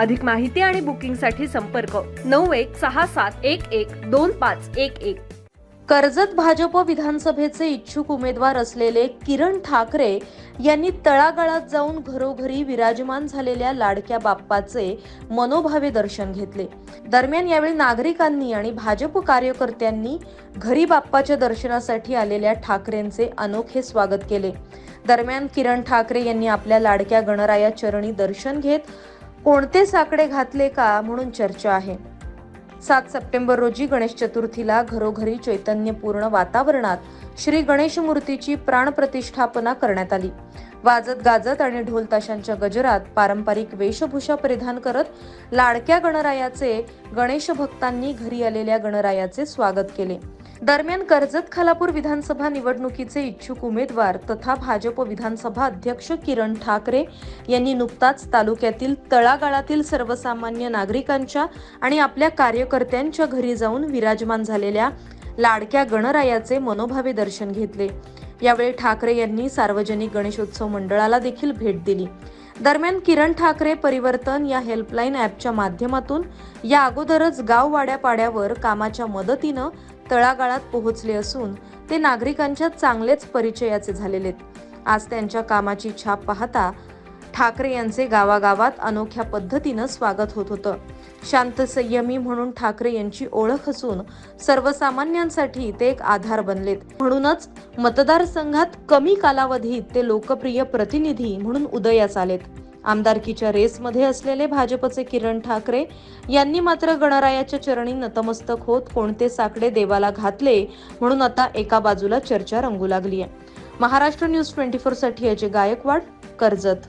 अधिक माहिती आणि बुकिंगसाठी संपर्क नऊ एक सहा सात एक एक दोन पाच एक एक. कर्जत भाजप विधानसभेचे इच्छुक उमेदवार असलेले किरण ठाकरे यांनी तळागाळात जाऊन घरोघरी विराजमान झालेल्या लाडक्या बाप्पाचे मनोभावे दर्शन घेतले. दरम्यान यावेळी नागरिकांनी आणि भाजप कार्यकर्त्यांनी घरी बाप्पाच्या दर्शनासाठी आलेल्या ठाकरेंचे अनोखे स्वागत केले. दरम्यान किरण ठाकरे यांनी आपल्या लाडक्या गणराया चरणी दर्शन घेत कोणते साकडे घातले का म्हणून चर्चा आहे. सात सप्टेंबर रोजी गणेश चतुर्थीला घरोघरी चैतन्यपूर्ण वातावरणात श्री गणेश मूर्तीची प्राणप्रतिष्ठापना करण्यात आली. वाजत गाजत आणि ढोल ताशांच्या गजरात पारंपरिक वेशभूषा परिधान करत लाडक्या गणरायाचे गणेश भक्तांनी घरी आलेल्या गणरायाचे स्वागत केले. दरम्यान कर्जत खालापूर विधानसभा निवडणुकीचे इच्छुक उमेदवार तथा भाजप विधानसभा अध्यक्ष किरण ठाकरे यांनी नुकताच तालुक्यातील तळागाळातील सर्वसामान्य नागरिकांच्या आणि आपल्या कार्यकर्त्यांच्या घरी जाऊन विराजमान झालेल्या लाडक्या गणरायाचे मनोभावे दर्शन घेतले. यावेळी ठाकरे यांनी सार्वजनिक गणेशोत्सव मंडळाला देखील भेट दिली. दरम्यान किरण ठाकरे परिवर्तन या हेल्पलाईन ॲपच्या माध्यमातून या अगोदरच गाववाड्या पाड्यावर कामाच्या मदतीनं तळागाळात पोहोचले असून ते नागरिकांच्या चांगलेच परिचयाचे झालेले आहेत. आज त्यांच्या कामाची छाप पाहता ठाकरे यांचे गावागावात अनोख्या पद्धतीनं स्वागत होत होतं. शांत संयमी म्हणून ठाकरे यांची ओळख असून सर्वसामान्यांसाठी ते एक आधार बनलेत. म्हणूनच मतदारसंघात कमी कालावधीत ते लोकप्रिय प्रतिनिधी म्हणून उदयास आलेत. आमदारकीच्या रेसमध्ये असलेले भाजपचे किरण ठाकरे यांनी मात्र गणरायाच्या चरणी नतमस्तक होत कोणते साकडे देवाला घातले म्हणून आता एका बाजूला चर्चा रंगू लागली आहे महाराष्ट्र न्यूज ट्वेंटी फोरसाठी अजय गायकवाड कर्जत.